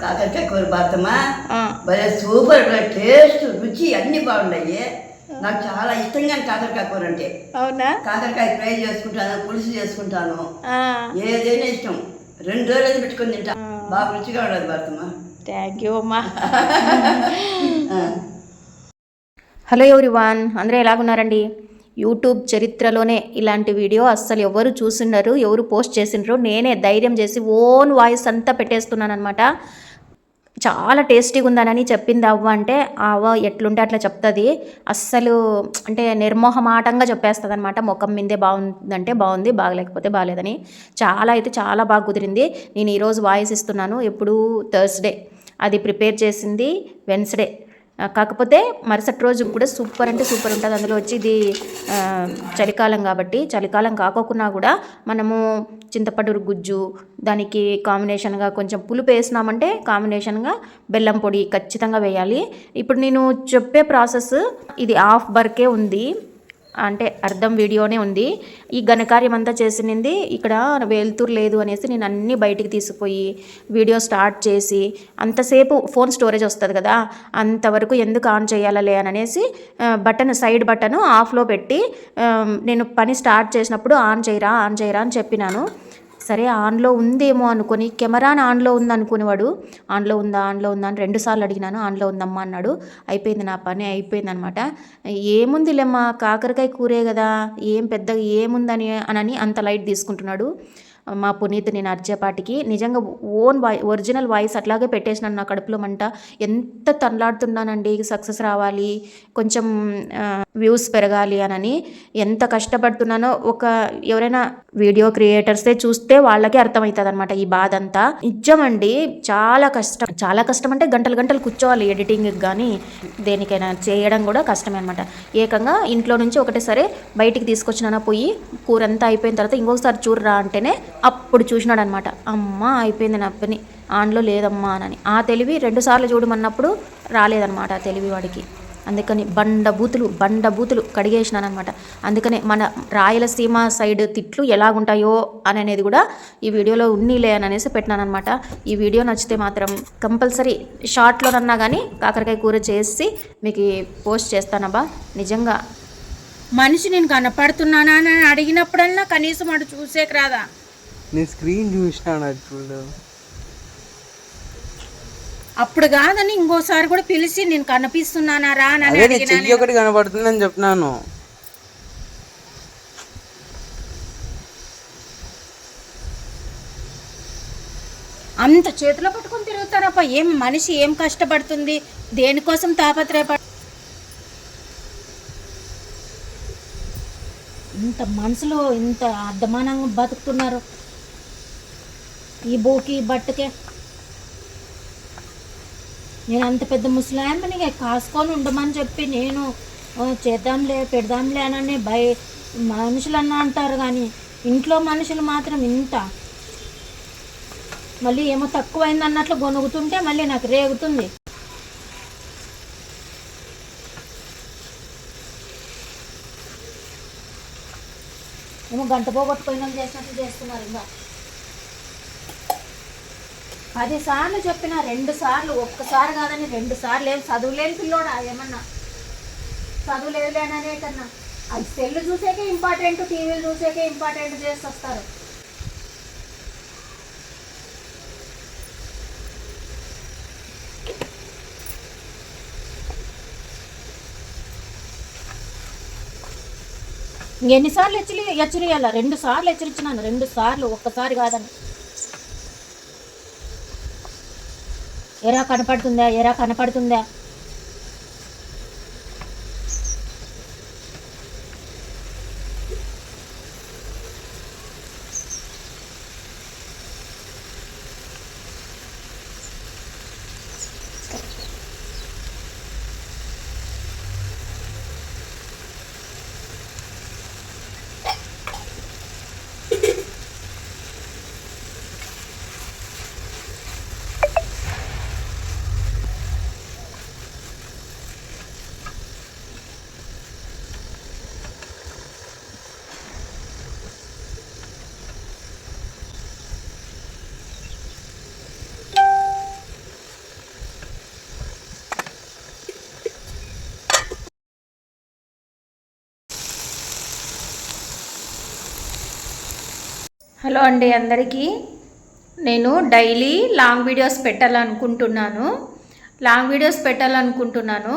కాకరకాయ కూర భారతమ్మా ఆ, భలే సూపర్ టేస్ట్ రుచి అన్నీ బాగున్నాయి. నాకు చాలా ఇష్టంగా కాకరకాయ కూర అంటే. అవునా? కాకరకాయ ఫ్రై చేసుకుంటాను పులుసు చేసుకుంటాను. ఆ, ఏదైనా ఇష్టం. రెండు రోజులు పెట్టుకొని తింటా. బాగా రుచిగా ఉండదు భారతమ్మా థ్యాంక్ యూ అమ్మా. హలో ఎవ్రీవాన్ అందరూ ఎలాగున్నారండి? యూట్యూబ్ చరిత్రలోనే ఇలాంటి వీడియో అస్సలు ఎవరు చూసిండరు ఎవరు పోస్ట్ చేసిండ్రు నేనే ధైర్యం చేసి ఓన్ వాయిస్ అంతా పెట్టేస్తున్నాను అనమాట చాలా టేస్టీగా ఉందనని చెప్పింది అవ్వ అంటే అవ్వ ఎట్లుంటే అట్లా చెప్తుంది. అస్సలు అంటే నిర్మోహమాటంగా చెప్పేస్తుంది అనమాట ముఖం మీదే బాగుందంటే బాగుంది బాగలేకపోతే బాగలేదని చాలా అయితే చాలా బాగా కుదిరింది. నేను ఈరోజు వాయిస్ ఇస్తున్నాను. ఎప్పుడు థర్స్డే అది ప్రిపేర్ చేసింది వెన్స్డే కాకపోతే మరుసటి రోజు కూడా సూపర్ అంటే సూపర్ ఉంటుంది. అందులో వచ్చి ఇది చలికాలం కాబట్టి చలికాలం కాకోకున్నా కూడా మనము చింతపండు గుజ్జు దానికి కాంబినేషన్గా కొంచెం పులుపు వేసినామంటే కాంబినేషన్గా బెల్లం పొడి ఖచ్చితంగా వేయాలి. ఇప్పుడు నేను చెప్పే ప్రాసెస్ ఇది హాఫ్ బర్కే ఉంది. అంటే అర్థం వీడియోనే ఉంది. ఈ ఘనకార్యం అంతా చేసింది ఇక్కడ వెలుతురు లేదు అనేసి నేను అన్నీ బయటికి తీసుకుపోయి వీడియో స్టార్ట్ చేసి అంతసేపు ఫోన్ స్టోరేజ్ వస్తుంది కదా అంతవరకు ఎందుకు ఆన్ చేయాలలే అని అనేసి బటన్ సైడ్ బటన్ ఆఫ్లో పెట్టి నేను పని స్టార్ట్ చేసినప్పుడు ఆన్ చేయరా ఆన్ చేయరా అని చెప్పినాను. సరే ఆన్లో ఉందేమో అనుకొని కెమెరాని ఆన్లో ఉంది అనుకునేవాడు ఆన్లో ఉందా ఆన్లో ఉందా అని రెండుసార్లు అడిగినాను. ఆన్లో ఉందమ్మా అన్నాడు. అయిపోయింది నా పని అయిపోయింది అనమాట ఏముందిలేమ్మా కాకరకాయ కూరే కదా ఏం పెద్దగా ఏముందని అనని అంత లైట్ తీసుకుంటున్నాడు. మా పునీత్ నేను అర్చేపాటికి నిజంగా ఓన్ వాయి ఒరిజినల్ వాయిస్ అట్లాగే పెట్టేసినాను నా కడుపులో మంట. ఎంత తనలాడుతున్నానండి సక్సెస్ రావాలి కొంచెం వ్యూస్ పెరగాలి అనని ఎంత కష్టపడుతున్నానో ఒక ఎవరైనా వీడియో క్రియేటర్సే చూస్తే వాళ్ళకే అర్థమవుతుంది అనమాట ఈ బాధ అంతా నిజమండి చాలా కష్టం చాలా కష్టం అంటే గంటలు గంటలు కూర్చోవాలి ఎడిటింగ్ కానీ దేనికైనా చేయడం కూడా కష్టమే అనమాట ఏకంగా ఇంట్లో నుంచి ఒకటేసారి బయటికి తీసుకొచ్చినా పోయి కూరంతా అయిపోయిన తర్వాత ఇంకొకసారి చూడరా అంటేనే అప్పుడు చూసినాడు అనమాట అమ్మ అయిపోయింది నా పని. ఆన్లో లేదమ్మా అని ఆ తెలివి రెండుసార్లు చూడమన్నప్పుడు రాలేదనమాట ఆ తెలివి వాడికి. అందుకని బండ బూతులు బండ బూతులు కడిగేసినాను అనమాట అందుకనే మన రాయలసీమ సైడ్ తిట్లు ఎలాగుంటాయో అని అనేది కూడా ఈ వీడియోలో ఉన్నీలే అని అనేసి పెట్టినానమాట ఈ వీడియో నచ్చితే మాత్రం కంపల్సరీ షార్ట్లోనన్నా కానీ కాకరకాయ కూర చేసి మీకు పోస్ట్ చేస్తానబ్బా. నిజంగా మనిషి నేను కనపడుతున్నానా అని అడిగినప్పుడల్లా కనీసం అటు చూసేకి రాదా? నేను స్క్రీన్ చూసినాను అప్పుడు అప్పుడు కాదని ఇంకోసారి కూడా పిలిచి నేను కనిపిస్తున్నానా రా అని అదే నీ అడిగినా చెయ్యి ఒకటి కనబడుతుందని చెప్పినాను. అంత చేతిలో పట్టుకొని తిరుగుతారప్ప. ఏం మనిషి ఏం కష్టపడుతుంది? దేనికోసం తాపత్రయపడ ఇంత మనసులో ఇంత అర్ధమానంగా బతుకుతున్నారు. ఈ బోకి బట్టకే. నేను అంత పెద్ద ముసలాయమ్మని కాసుకొని ఉండమని చెప్పి నేను చేద్దాంలే పెడదాంలే అని భయ మనుషులు అన్న అంటారు కానీ ఇంట్లో మనుషులు మాత్రం ఇంత. మళ్ళీ ఏమో తక్కువైంది అన్నట్లు గొనుగుతుంటే మళ్ళీ నాకు రేగుతుంది. ఏమో గంట పోగొట్టుకుని చేసినట్లు చేస్తున్నారు ఇంకా. పది సార్లు చెప్పిన రెండు సార్లు ఒక్కసారి కాదని రెండు సార్లు ఏం చదువులేని పిల్లోడా ఏమన్నా? చదువులేదులేననే కన్నా అది సెల్ చూసేకే ఇంపార్టెంట్ టీవీలు చూసేకే ఇంపార్టెంట్ చేసి వస్తారు ఎన్నిసార్లు హెచ్చరి హెచ్చరియాల రెండు సార్లు హెచ్చరించినాను. రెండు సార్లు ఒక్కసారి కాదని. ఎరా కనపడుతుందా? ఎరా కనపడుతుందా? హలో అండి అందరికీ. నేను డైలీ లాంగ్ వీడియోస్ పెట్టాలనుకుంటున్నాను. లాంగ్ వీడియోస్ పెట్టాలనుకుంటున్నాను.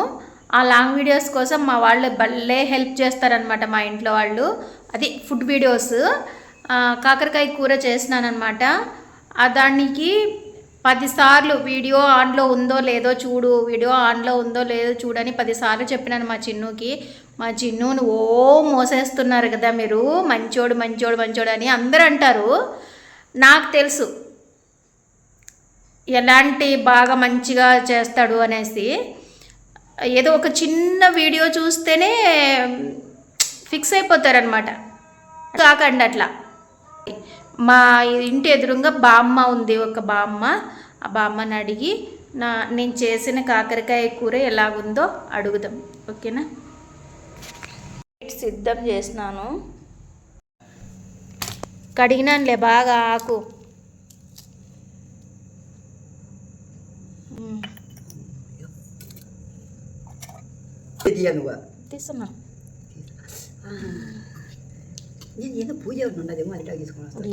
ఆ లాంగ్ వీడియోస్ కోసం మా వాళ్ళు భలే హెల్ప్ చేస్తారనమాట మా ఇంట్లో వాళ్ళు. అది ఫుడ్ వీడియోస్. కాకరకాయ కూర చేసినానమాట దానికి పదిసార్లు వీడియో ఆన్లో ఉందో లేదో చూడు వీడియో ఆన్లో ఉందో లేదో చూడని పదిసార్లు చెప్పినాను మా చిన్నుకి. మా చిన్నును ఓ మోసేస్తున్నారు కదా మీరు? మంచోడు మంచోడు మంచోడు అని అందరూ అంటారు. నాకు తెలుసు. ఎలాంటి బాగా మంచిగా చేస్తాడు అనేసి. ఏదో ఒక చిన్న వీడియో చూస్తేనే ఫిక్స్ అయిపోతారనమాట కాకండి అట్లా. మా ఇంటి ఎదురుగా బామ్మ ఉంది ఒక బామ్మ. ఆ బామ్మని అడిగి నా నేను చేసిన కాకరకాయ కూర ఎలాగుందో అడుగుదాం. ఓకేనా? సిద్ధం చేసినాను. కడిగినానులే బాగా ఆకు.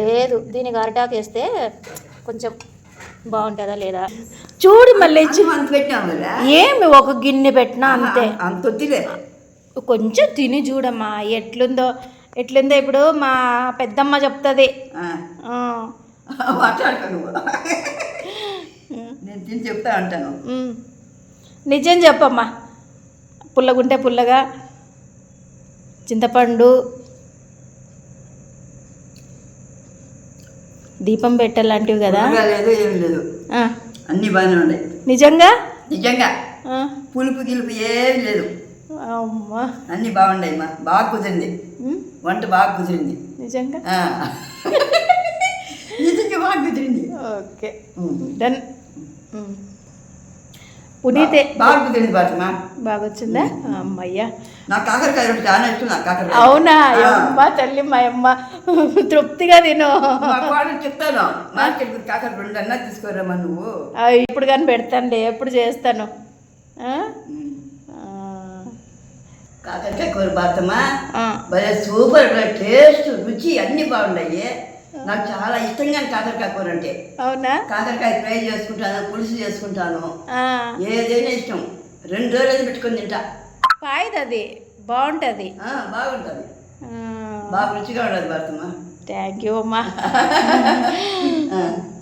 లేదు దీనికి అరటాకు వేస్తే కొంచెం బాగుంటుందా లేదా? చూడు మళ్ళీ. ఏమి ఒక గిన్నె పెట్టినా అంతే. అంత కొంచెం తిని చూడమ్మా ఎట్లుందో ఎట్లుందో ఇప్పుడు మా పెద్దమ్మ చెప్తుంది. నేను తిని చెప్తా అంటాను. నిజం చెప్పమ్మా. పుల్లగుంటే పుల్లగా చింతపండు దీపం పెట్టాలంటివి కదా? లేదు ఏం లేదు. అన్నీ బాగానే ఉన్నాయి. నిజంగా? నిజంగా. పులుపు గిలుపు ఏం లేదు. అమ్మా. అన్నీ బాగున్నాయి మా బాగా కుదిరింది. వంట బాగా కుదిరింది. నిజంగా. నిజంగా బాగా కుదిరింది. ఓకే. డన్. పునీతే. బాగా కుదిరింది బాటమా బాగా వచ్చిందా అమ్మయ్యా. నా కాకరకాయ రొట్టె చాలా ఇష్టం నా కాకరకాయ. అవునా. అమ్మ తల్లి మా అమ్మ తృప్తిగా తిను. చెప్తాను. మార్కెట్ కాకర రెండు అన్నా తీసుకోరమ్మా నువ్వు. ఇప్పుడు కానీ పెడతానులే. ఎప్పుడు చేస్తాను. కాకరకాయ కూర ఆ. భలే సూపర్ టేస్ట్ రుచి అన్నీ బాగున్నాయి. నాకు చాలా ఇష్టంగా కాకరకాయ కూర అంటే. అవునా? కాకరకాయ ఫ్రై చేసుకుంటాను పులుసు చేసుకుంటాను. ఏదైనా ఇష్టం. రెండు రోజులు పెట్టుకొని తింటా. పాయదు అది బాగుంటుంది. బాగుంటుంది బాగా రుచిగా ఉండదు భారతమ్మ థ్యాంక్ యూ అమ్మా